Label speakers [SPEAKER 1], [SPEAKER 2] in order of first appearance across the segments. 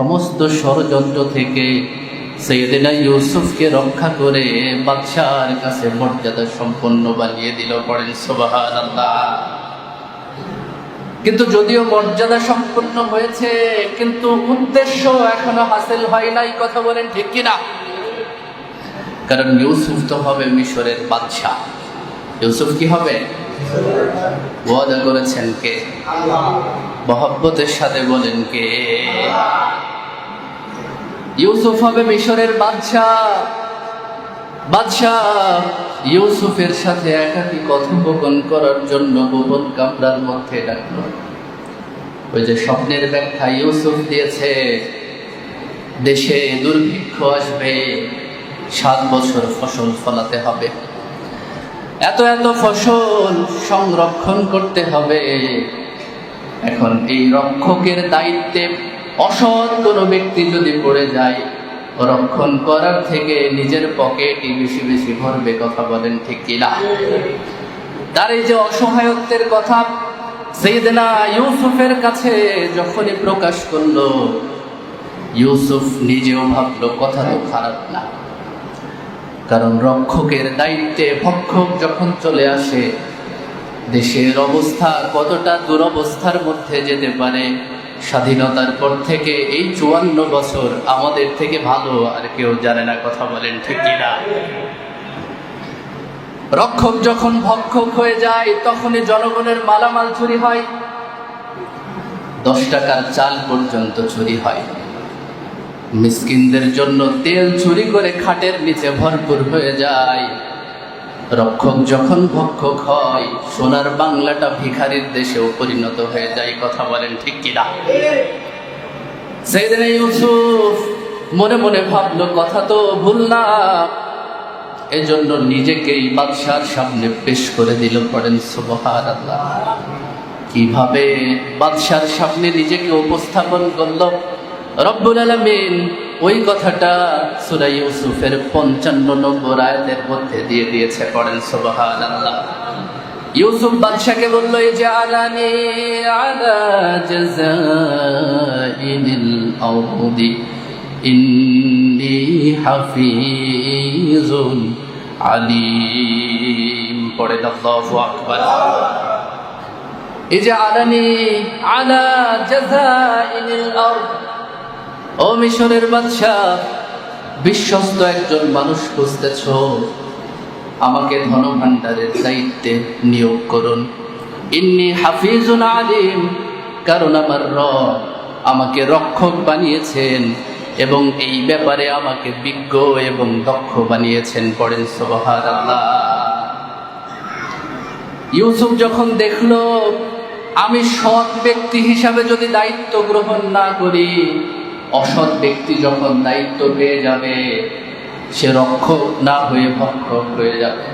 [SPEAKER 1] সমস্ত ষড়যন্ত্র থেকে সৈয়দিনা ইউসুফকে রক্ষা করে বাদশার কাছে মর্যাদা সম্পন্ন বানিয়ে দিল পড়েন সুবাহান কিন্তু যদিও মর্যাদা সম্পন্ন হয়েছে, কিন্তু উদ্দেশ্য এখনও হাসিল হয় নাই, কথা বলেন ঠিক কিনা? কারণ ইউসুফ তো হবে মিশরের বাদশাহ। ইউসুফ কি হবে? ওয়াদা করেছেন কে? মহব্বতের সাথে বলেন কে? ইউসুফ হবে মিশরের বাদশাহ। বাদশাহ ইউসুফের সাথে একাকি কথোপকথন করার জন্য গোপন কামরার মধ্যে ডাকলো। ওই যে স্বপ্নের ব্যাখ্যা ইউসুফ দিয়েছে, দেশে দুর্ভিক্ষ আসবে, সাত বছর ফসল ফলাতে হবে। এত এত ফসল সংরক্ষণ করতে হবে। এখন এই রক্ষকের দায়িত্বে অসৎ কোনো ব্যক্তি যদি পড়ে যায়, রক্ষণ করার থেকে নিজের পকেটই বেশি বেশি ভরবে, কথা বলেন ঠিক কিনা? তার এই যে অসহায়ত্বের কথা, সেইদিনা ইউসুফের কাছে যখনই প্রকাশ করল, ইউসুফ নিজেও ভাবলো, কথা তো খারাপ না। কারণ রক্ষকের দায়িত্বে ভক্ষক যখন চলে আসে, দেশের অবস্থা কতটা দুরবস্থার মধ্যে যেতে পারে স্বাধীনতার পর থেকে এই চুয়ান্ন বছর আমাদের থেকে ভালো, আর কেউ জানে না কথা বলেন ঠিক কিনা। রক্ষক যখন ভক্ষক হয়ে যায়, তখনই জনগণের মালামাল চুরি হয়। দশ টাকার চাল পর্যন্ত চুরি হয়। মিসকিনদের জন্য তেল চুরি করে খাটের নিচে ভরপুর হয়ে যায়। রক্ষক যখন ভক্ষক হয়, সোনার বাংলাটা ভিখারির দেশেও পরিণত হয়ে যায়, কথা বলেন ঠিক কিনা? সেদিন ইউসুফ মনে মনে ভাবলো, কথা তো ভুল না। এজন্য নিজেকেই বাদশার সামনে পেশ করে দিল, পড়েন সুবহান আল্লাহ কীভাবে বাদশার সামনে নিজেকে উপস্থাপন করল? রব্বুল আলমিন ওই কথাটা সুরা ইউসুফের পঞ্চান্ন নম্বর আয়াতের মধ্যে দিয়ে দিয়েছে, পড়েন সুবহান আল্লাহ ইউসুফ বাদশাকে বলল, এই যে আলানি আলা জাযাইনিল আরদি ইন্নী হাফিজুন আলিম। পড়েন আল্লাহু আকবার। এই যে আলানি আলা জাযাইনিল আরদ ও মিশরের বাদশাহ, বিশ্বস্ত একজন মানুষ খুঁজতেছ। আমাকে ধনভাণ্ডারের দায়িত্বে নিয়োগ করুন। ইন্নি হাফিজুন আলিম, কারণ আমার র আমাকে রক্ষক বানিয়েছেন এবং এই ব্যাপারে আমাকে বিজ্ঞ এবং দক্ষ বানিয়েছেন পড়েন সোবাহার আল্লাহ ইউসুফ যখন দেখল, আমি সৎ ব্যক্তি হিসাবে যদি দায়িত্ব গ্রহণ না করি অসৎ ব্যক্তি যখন দায়িত্ব পেয়ে যাবে, সে রক্ষক না হয়ে ভক্ষক হয়ে যাবে।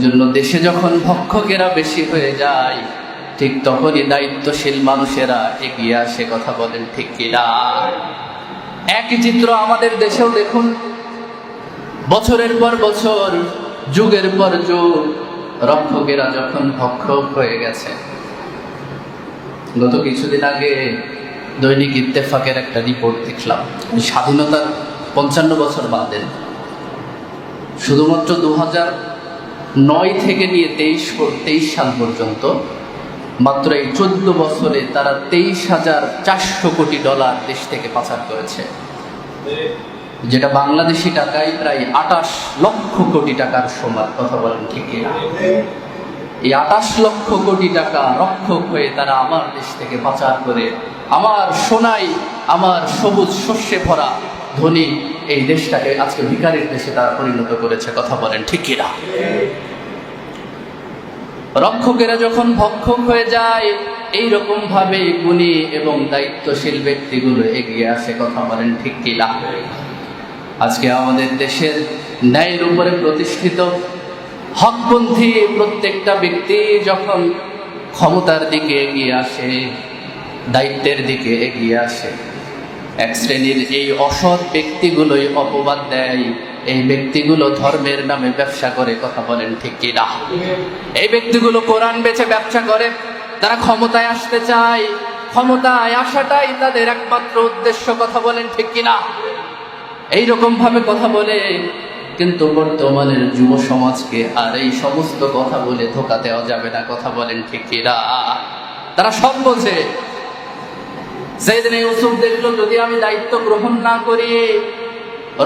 [SPEAKER 1] জন্য দেশে যখন ভক্ষকেরা বেশি হয়ে যায়, ঠিক তখনই দায়িত্বশীল মানুষেরা এগিয়ে আসে, কথা বলেন ঠিক কিনা একই চিত্র আমাদের দেশেও দেখুন, বছরের পর বছর, যুগের পর যুগ, রক্ষকেরা যখন ভক্ষক হয়ে গেছে। গত কিছুদিন আগে দৈনিক ইত্তেফাকের একটা রিপোর্ট দেখলাম। স্বাধীনতার পঞ্চান্ন বছর বাদেন শুধুমাত্র দু হাজার নয় থেকে নিয়ে তেইশ তেইশ সাল পর্যন্ত মাত্র এই চোদ্দ বছরে তারা তেইশ হাজার চারশো কোটি ডলার দেশ থেকে পাচার করেছে। যেটা বাংলাদেশি টাকায় প্রায় আটাশ লক্ষ কোটি টাকার সমান, কথা বলেন ঠিক কিনা? এই আটাশ লক্ষ কোটি টাকা রক্ষক হয়ে তারা আমার দেশ থেকে পাচার করে আমার সোনাই, আমার সবুজ শস্যে ভরা ধনী এই দেশটাকে আজকে ভিকারির দেশে তারা পরিণত করেছে, কথা বলেন ঠিক কিনা? রক্ষকেরা যখন ভক্ষক হয়ে যায় এই রকম ভাবে গুণী এবং দায়িত্বশীল ব্যক্তিগুলো এগিয়ে আসে, কথা বলেন ঠিক কিনা? আজকে আমাদের দেশের ন্যায়ের উপরে প্রতিষ্ঠিত হকপন্থী প্রত্যেকটা ব্যক্তি যখন ক্ষমতার দিকে এগিয়ে আসে দায়িত্বের দিকে এগিয়ে আসে। এক শ্রেণির এই অসৎ ব্যক্তিগুলোই অপবাদ দেয়। এই ব্যক্তিগুলো ধর্মের নামে ব্যবসা করে, কথা বলেন ঠিক কিনা? এই ব্যক্তিগুলো কোরআন বেছে ব্যবসা করে, তারা ক্ষমতায় আসতে চায়। ক্ষমতায় আসাটাই তাদের একমাত্র উদ্দেশ্য, কথা বলেন ঠিক কিনা? এইরকম ভাবে কথা বলে, কিন্তু বর্তমানের যুব সমাজকে আর এই সমস্ত কথা বলে ধোকা দেওয়া যাবে না, কথা বলেন ঠিক কিনা? তারা সব বোঝে। সেদিন ইউসুফ দেখল, যদি আমি দায়িত্ব গ্রহণ না করি,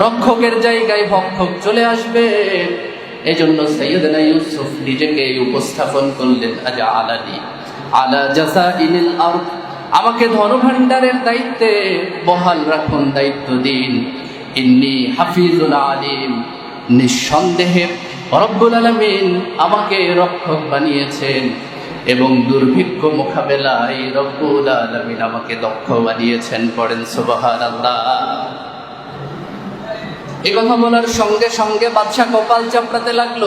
[SPEAKER 1] রক্ষকের জায়গায় ভক্ষক চলে আসবে। এই জন্য সৈয়দনা ইউসুফ নিজেকে উপস্থাপন করলেন, আজ আলাদি, আলা জাসা ইনিল আরদ, আমাকে ধনভাণ্ডারের দায়িত্বে বহাল রাখুন, দায়িত্ব দিন। ইন্নি হাফিজুল আলিম, নিঃসন্দেহে রব্বুল আলমিন আমাকে রক্ষক বানিয়েছেন। এবং দুর্ভিক্ষ মোকাবেলায় রব্বুল আলমিন আমাকে দক্ষ বানিয়েছেন পড়েন সুবাহান আল্লাহ এ কথা বলার সঙ্গে সঙ্গে বাদশা কপাল চাপড়াতে লাগল।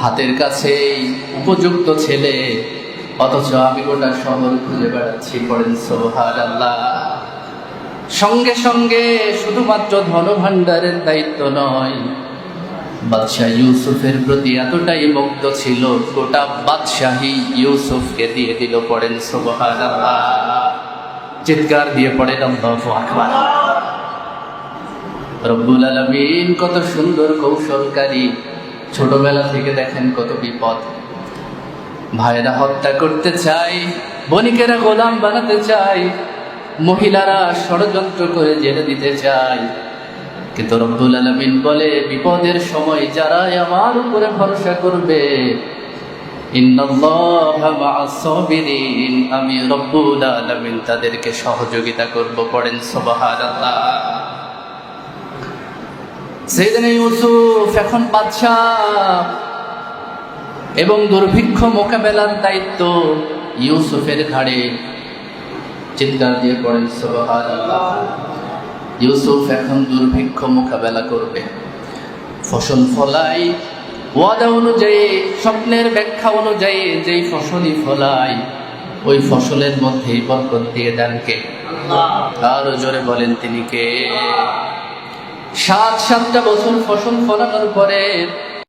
[SPEAKER 1] হাতের কাছে উপযুক্ত ছেলে, অথচ আমি গোটা শহর খুঁজে বেড়াচ্ছি পড়েন সোহার আল্লাহ সঙ্গে সঙ্গে শুধুমাত্র ধনভাণ্ডারের দায়িত্ব নয় বাদশাহ ইউসুফের প্রতি এতটাই মুগ্ধ ছিল, গোটা বাদশাহী ইউসুফকে দিয়ে দিল পড়েন চিৎকার দিয়ে পড়েন আল্লাহু রব্বুল আলমিন কত সুন্দর কৌশলকারী, ছোটবেলা থেকে দেখেন কত বিপদ। ভাইরা হত্যা করতে চাই বণিকেরা গোলাম বানাতে চাই মহিলারা ষড়যন্ত্র করে জেনে দিতে চায়। কিন্তু রব্বুল আলমিন বলে, বিপদের সময় যারা আমার উপরে ভরসা করবে আমি রব্বুল আলমিন তাদেরকে সহযোগিতা করব, পড়েন সুবহানাল্লাহ। সেইদিন ইউসুফ এখন এবং দুর্ভিক্ষ মোকাবেলার দায়িত্ব ইউসুফের ঘাড়ে। চিৎকার দিয়ে পড়েন সুবহানাল্লাহ। ইউসুফ এখন দুর্ভিক্ষ মোকাবেলা করবে। ফসল ফলাই ওয়াদা অনুযায়ী স্বপ্নের ব্যাখ্যা অনুযায়ী যেই ফসলই ফলাই ওই ফসলের মধ্যে বরকত দিয়ে দেন কে? আরও জোরে বলেন তিনি কে? সাত সাতটা বছর ফসল ফলানোর পরে